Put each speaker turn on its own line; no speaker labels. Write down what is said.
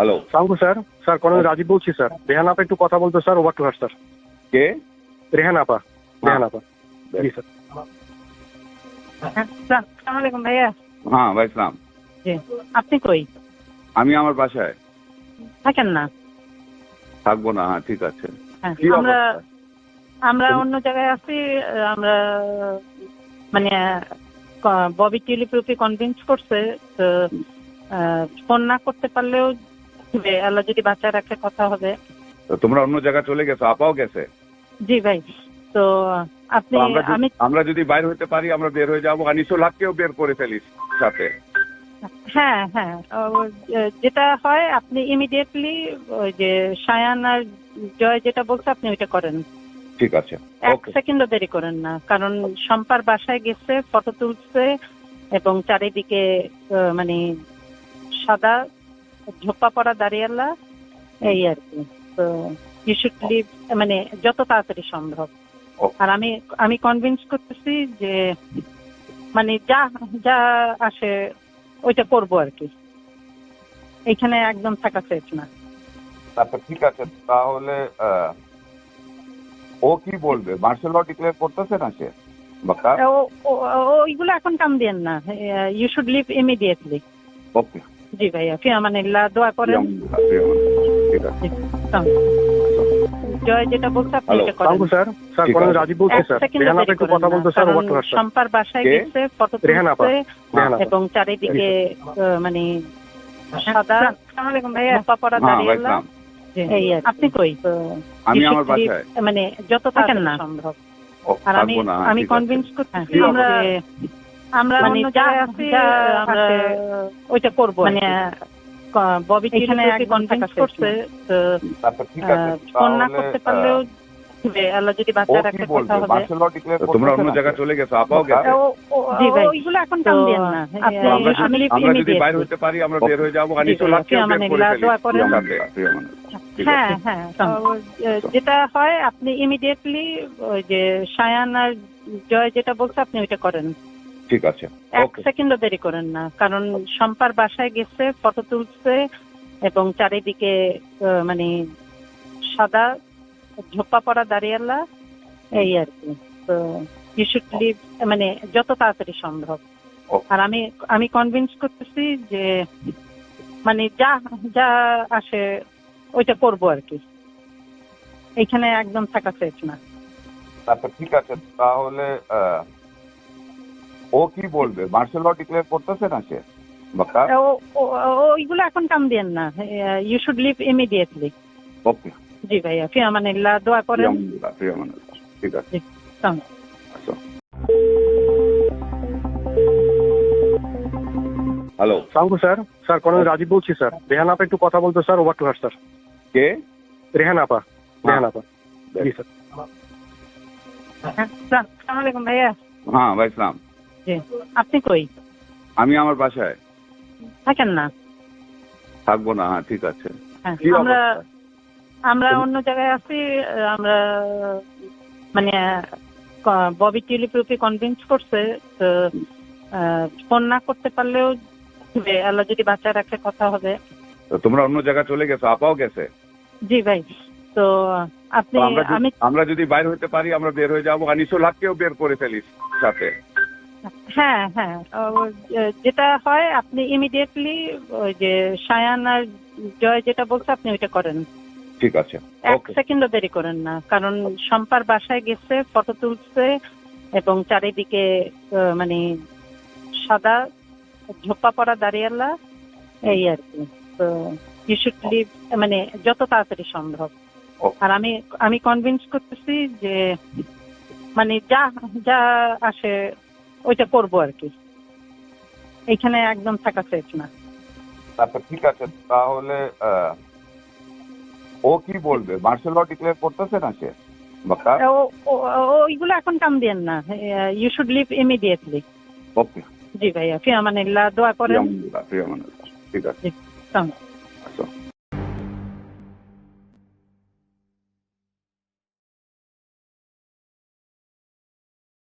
Hello
Sangu sir sir colonel Rajiv বলছি sir. Rehan আপা একটু কথা বলতো sir over to her sir.
কে?
রেহান আপা রেহান আপা। জি স্যার।
আসসালামু আলাইকুম ভাইয়া।
হ্যাঁ ভাই
জি আপনি কই?
আমি আমার বাসায়।
থাকেন না?
থাকব না হ্যাঁ ঠিক আছে।
হ্যাঁ, আমরা আমরা অন্য জায়গায় আছি আমরা মানে ববি টিলিপ্রুফি কনভিন্স করছে তো আহ, ফোন না করতে পারলেও হবে। আল্লাহ যদি বাচ্চা রাখে কথা হবে।
তো তোমরা অন্য জায়গায় চলে গেছো আপাও গেছে?
জি ভাই তো আপনি আমি
আমরা যদি বাইর হইতে পারি আমরা বের হয়ে যাব। আর লাখকেও বের করে ফেলিস সাথে।
হ্যাঁ হ্যাঁ। যেটা হয় আপনি ইমিডিয়েটলি ওই যে সায়ান আর জয় যেটা বলছে আপনি ওইটা করেন।
ঠিক আছে।
এক সেকেন্ডও দেরি করেন না। কারণ শম্পার বাসায় গেছে ফটো তুলছে এবং চারিদিকে মানে সাদা ঝোপা পড়া দাঁড়িয়ালা এই আর কি। তো ইউ শুড লিভ মানে যত তাড়াতাড়ি সম্ভব। আর আমি আমি কনভিন্স করতেছি যে মানে যা যা আসে ওইটা করব আর কি। এখানে একদম থাকা সেফ না।
তারপর ঠিক আছে। তাহলে ও কি বলবে? মার্শাল ল ডিক্লেয়ার করতেছে না সে?
ও- ওইগুলো এখন কাম দেন না। You should leave immediately
okay
জি ভাইয়া ফিয়ামানিল্লাহ দোয়া করেন। জয় যেটা বলছে আপনি এটা করেন।
স্যার স্যার
ঠিক
রাজীব বলছি স্যার।
সেকেন্ডও
রেহান আপা
দেরি
একটু কথা
না,
স্যার
কারণ
ওভার টু হার স্যার
শম্পার বাসায় গেছে ফটো তুলছে এবং চারিদিকে আহ, মানে সাদা। আলাইকুম ভাইয়া।
হ্যাঁ
দাঁড়িয়ে আর কি। আপনি কই? তো
আমি আমার বাসায়।
মানে যত থাকেন না। সম্ভব। আর আমি
হ্যাঁ,
আমি কনভিন্স করতেছি
কি
আমরা? আমরা
মানে
অন্য জায়গায় আছি আমরা ওইটা করব মানে ববি এখানে কনভিন্স করছে ফোন না করতে পারলেও। আল্লাহ যদি বাচ্চা কথা হবে।
মার্শাল ল ডিক্লেয়ার তোমরা অন্য জায়গায় চলে গেছো আপাও গেছে?
ও- ও-
জি ভাই।
ওইগুলো এখন কাম না। আপনি আমি
আমরা যদি বাইর পারি আমরা বের হয়ে যাব আর
দোয়া করেন। হ্যাঁ হ্যাঁ যেটা হয় আপনি ইমিডিয়েটলি ওই যে সায়ান আর জয় যেটা বলছে আপনি ওইটা করেন।
ঠিক আছে।
এক সেকেন্ডও দেরি করেন না কারণ শম্পার বাসায় গেছে ফটো তুলছে এবং চারিদিকে মানে সাদা ঝোপা পড়া দাঁড়িয়ালা এই আর কি। তো ইউ শুড লিভ মানে যত তাড়াতাড়ি সম্ভব। আর আমি আমি কনভিন্স করতেছি যে মানে যা যা আসে ওইটা করব আর কি। এখানে একদম থাকা সেফ না।
তারপর ঠিক আছে। তাহলে আহ, ও কি বলবে? মার্শাল ল ডিক্লেয়ার করতেছে না সে?
ওইগুলো এখন কাম দিয়েন না। You should leave immediately
okay
জি ভাইয়া ফিয়ামানিল্লাহ দোয়া করেন।
ফিয়ামানিল্লাহ। ঠিক আছে।
সালাম।
Hello
Sangu sir. Sir colonel Rajiv বলছি স্যার। রেহান আপা একটু কথা বলতো sir. Over to her sir.
কে?
রেহান আপা। রেহান আপা। জি স্যার।
আসসালামু আলাইকুম ভাইয়া।
হ্যাঁ ভাই ইসলাম
আপনি কই?
আমি আমার বাসায়।
থাকেন না?
থাকব না হ্যাঁ ঠিক আছে।
হ্যাঁ, আমরা আমরা অন্য জায়গায় আছি আমরা মানে ববি টিলিপ্রুফি কনভিন্স করছে তো ফোন না করতে পারলেও। আল্লাহ যদি বাচ্চা রাখে কথা হবে।
তো তোমরা অন্য জায়গায় চলে গেছো আপাও গেছে?
জি ভাই তো আপনি
আমরা যদি-
আমি
আমরা যদি বাইর হইতে পারি আমরা বের হয়ে যাব। আর লাখকেও বের করে ফেলিস সাথে।
হ্যাঁ হ্যাঁ। যেটা হয় আপনি ইমিডিয়েটলি ওই যে সায়ান আর জয় যেটা বলছে আপনি ওইটা করেন।
ঠিক আছে।
এক সেকেন্ডও দেরি করেন না কারণ শম্পার বাসায় গেছে ফটো তুলছে এবং চারিদিকে আহ, মানে সাদা ঝোপা পড়া দাঁড়িয়ালা এই আর কি। তো ইউ শুড লিভ মানে যত তাড়াতাড়ি সম্ভব। আর আমি আমি কনভিন্স করতেছি যে মানে যা যা আসে ওইটা করব আর কি। এখানে একদম থাকা সেফ না।
তারপর ঠিক আছে। তাহলে ও কি বলবে? মার্শাল ল ডিক্লেয়ার করতেছে না সে?
ওইগুলো এখন কাম দিয়েন না। You should leave immediately
okay.
জি ভাইয়া ফিয়ামানিল্লাহ দোয়া করেন।
ফিয়ামানিল্লাহ। ঠিক আছে।